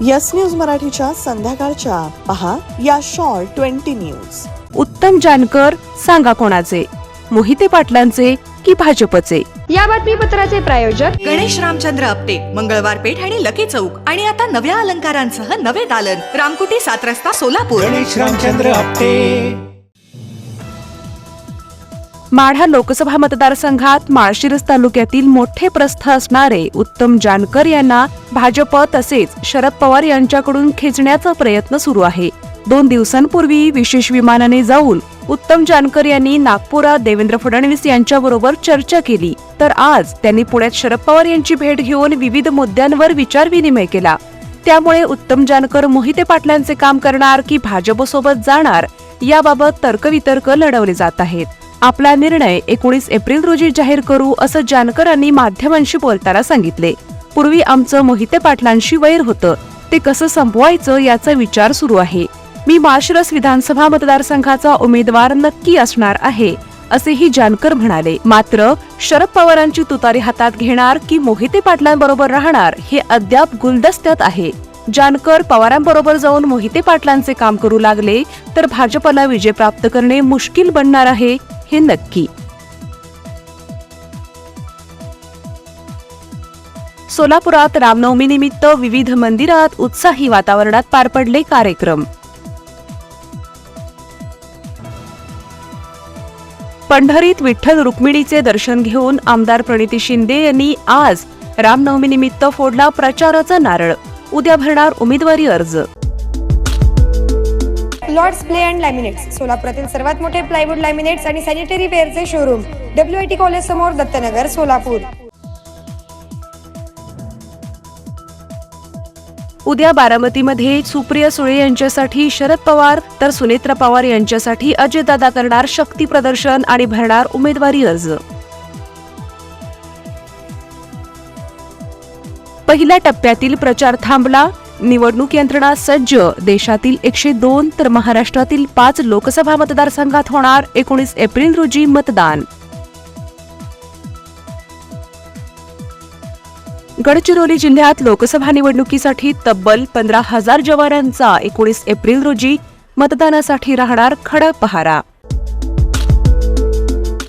Yes news मराठीच्या संध्याकाळच्या. पहा या शॉर्ट ट्वेंटी न्यूज. उत्तम जानकर सांगा कोणाचे? मोहिते पाटलांचे की भाजपचे? या बातमीपत्राचे प्रायोजक गणेश रामचंद्र आपटे मंगळवार पेठ आणि लकी चौक. आणि आता नव्या अलंकारांसह नवे दालन. रामकुटी सात रस्ता सोलापूर. गणेश रामचंद्र आपटे. माढा लोकसभा मतदारसंघात माळशिरस तालुक्यातील मोठे प्रस्थ असणारे उत्तम जानकर यांना भाजप तसेच शरद पवार यांच्याकडून खेचण्याचा प्रयत्न सुरू आहे. दोन दिवसांपूर्वी विशेष विमानाने जाऊन उत्तम जानकर यांनी नागपुरात देवेंद्र फडणवीस यांच्याबरोबर चर्चा केली. तर आज त्यांनी पुण्यात शरद पवार यांची भेट घेऊन विविध मुद्द्यांवर विचारविनिमय केला. त्यामुळे उत्तम जानकर मोहिते पाटलांचे काम करणार की भाजपसोबत जाणार याबाबत तर्कवितर्क लढवले जात आहेत. आपला निर्णय एकोणीस एप्रिल रोजी जाहीर करू असं जानकरांनी माध्यमांशी बोलताना सांगितले. पूर्वी आमचं मोहिते पाटलांशी वैर होतं. ते कसं संपवायचं याचा विचार सुरू आहे. मी माळशिरस विधानसभा मतदारसंघाचा उमेदवार नक्की असणार आहे असेही जानकर म्हणाले. मात्र शरद पवारांची तुतारी हातात घेणार की मोहिते पाटलांबरोबर राहणार हे अद्याप गुलदस्त्यात आहे. जानकर पवारांबरोबर जाऊन मोहिते पाटलांचे काम करू लागले तर भाजपला विजय प्राप्त करणे मुश्किल बनणार आहे हे नक्की. सोलापुरात रामनवमीनिमित्त विविध मंदिरात उत्साही वातावरणात पार पडले कार्यक्रम. पंढरीत विठ्ठल रुक्मिणीचे दर्शन घेऊन आमदार प्रणिती शिंदे यांनी आज रामनवमीनिमित्त फोडला प्रचाराचा नारळ. उद्या भरणार उमेदवारी अर्ज. लॉर्ड्स प्ले अँड लॅमिनेट्स सोलापुरातील सर्वात मोठे प्लायवूड लॅमिनेट्स आणि sanitary वेअरचे showroom W I T college समोर दत्तनगर सोलापूर. उद्या बारामतीमध्ये सुप्रिया सुळे यांच्यासाठी शरद पवार तर सुनेत्रा पवार यांच्यासाठी अजयदादा करणार शक्ती प्रदर्शन आणि भरणार उमेदवारी अर्ज. पहिल्या टप्प्यातील प्रचार थांबला. निवडणूक यंत्रणा सज्ज. देशातील एकशे दोन तर महाराष्ट्रातील पाच लोकसभा मतदारसंघात होणार एकोणीस एप्रिल रोजी मतदान. गडचिरोली जिल्ह्यात लोकसभा निवडणुकीसाठी तब्बल पंधरा हजार जवानांचा एकोणीस एप्रिल रोजी मतदानासाठी राहणार खडक पहारा.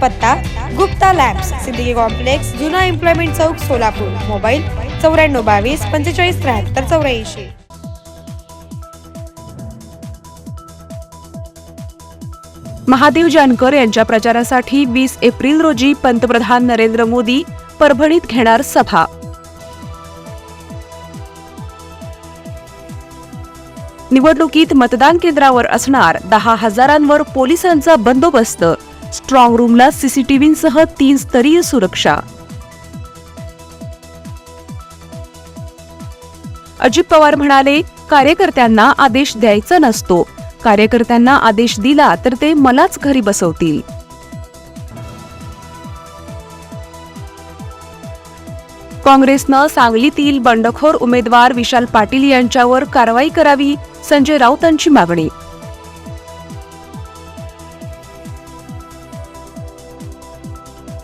पत्ता गुप्ता लॅम्प्स सिद्दीकी कॉम्प्लेक्स जुना एम्प्लॉयमेंट चौक सोलापूर. मोबाईल चौऱ्याण्णव बावीस पंचेचाळीस त्र्याहत्तर चौऱ्याऐंशी. महादेव जानकर यांच्या प्रचारासाठी वीस एप्रिल रोजी पंतप्रधान नरेंद्र मोदी परभणीत घेणार सभा. निवडणुकीत मतदान केंद्रावर असणार दहा हजारांवर पोलिसांचा बंदोबस्त. स्ट्रॉंग रूमला सीसीटीव्हीसह तीन स्तरीय सुरक्षा. अजित पवार म्हणाले कार्यकर्त्यांना आदेश द्यायचा नसतो. कार्यकर्त्यांना आदेश दिला तर ते मलाच घरी बसवतील. काँग्रेसनं सांगलीतील बंडखोर उमेदवार विशाल पाटील यांच्यावर कारवाई करावी संजय राऊतांची मागणी.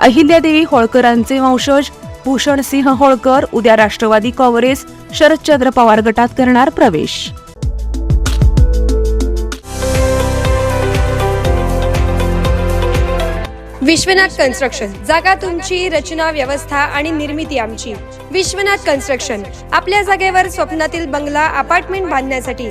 अहिल्यादेवी होळकरांचे वंशज भूषणसिंह होळकर उद्या राष्ट्रवादी काँग्रेस शरदचंद्र पवार गटात करणार प्रवेश. विश्वनाथ कन्स्ट्रक्शन जागा तुमची रचना व्यवस्था आणि निर्मिती आमची. विश्वनाथ कन्स्ट्रक्शन आपल्या जागेवर स्वप्नातील बंगला अपार्टमेंट बांधण्यासाठी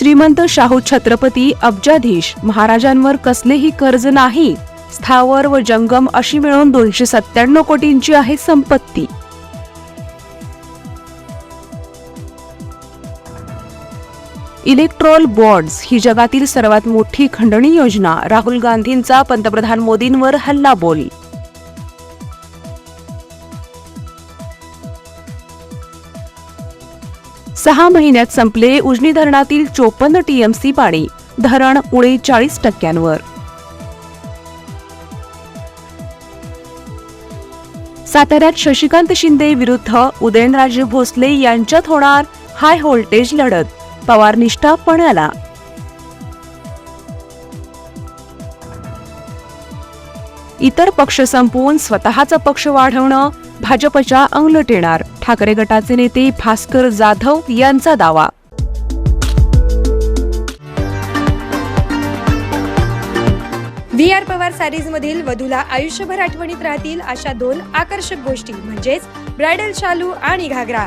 श्रीमंत शाहू छत्रपती अब्जाधीश महाराजांवर कसलेही कर्ज नाही. स्थावर व जंगम अशी मिळून दोनशे सत्त्याण्णव कोटींची आहे संपत्ती. इलेक्ट्रॉल बॉन्ड्स ही जगातील सर्वात मोठी खंडणी योजना. राहुल गांधींचा पंतप्रधान मोदींवर हल्ला बोल सहा महिन्यात संपले उजनी धरणातील चोपन्न टीएमसी पाणी. धरण उणे चाळीस टक्क्यांवर. साताऱ्यात शशिकांत शिंदे विरुद्ध उदयनराजे भोसले यांच्यात होणार हाय व्होल्टेज लढत. पवार निष्ठा आला इतर पक्ष संपवून स्वतःचा पक्ष वाढवणं भाजपच्या अंगलट येणार ठाकरे गटाचे नेते भास्कर जाधव यांचा दावा. व्ही आर पवार सॅरीज मधील वधूला आयुष्यभर आठवणीत राहतील अशा दोन आकर्षक गोष्टी म्हणजेच ब्रायडल शालू आणि घागरा.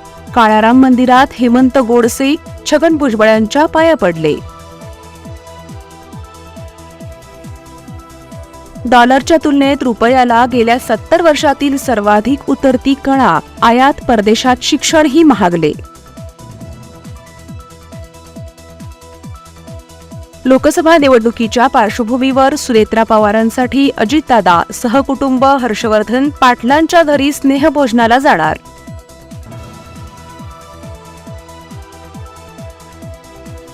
काळाराम मंदिरात हेमंत गोडसे छगन भुजबळांच्या पाया पडले. डॉलरच्या तुलनेत रुपयाला गेल्या सत्तर वर्षातील सर्वाधिक उतरती कळा आयात परदेशात शिक्षणही महागले. लोकसभा निवडणुकीच्या पार्श्वभूमीवर सुनेत्रा पवारांसाठी अजितदादा सहकुटुंब हर्षवर्धन पाटलांच्या घरी स्नेहभोजनाला जाणार.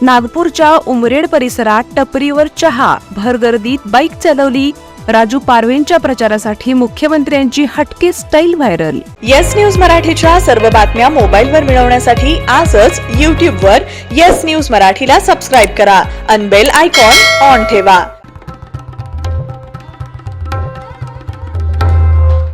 नागपूरच्या उमरेड परिसरात टपरीवर चहा भरगर्दीत बाईक चालवली. राजू पारवेंच्या प्रचारासाठी मुख्यमंत्र्यांची हटके स्टाईल व्हायरल. येस न्यूज मराठीच्या सर्व बातम्या मोबाईलवर मिळवण्यासाठी आजच यूट्यूबवर येस न्यूज मराठीला सबस्क्राईब करा. अनबेल आयकॉन ऑन ठेवा.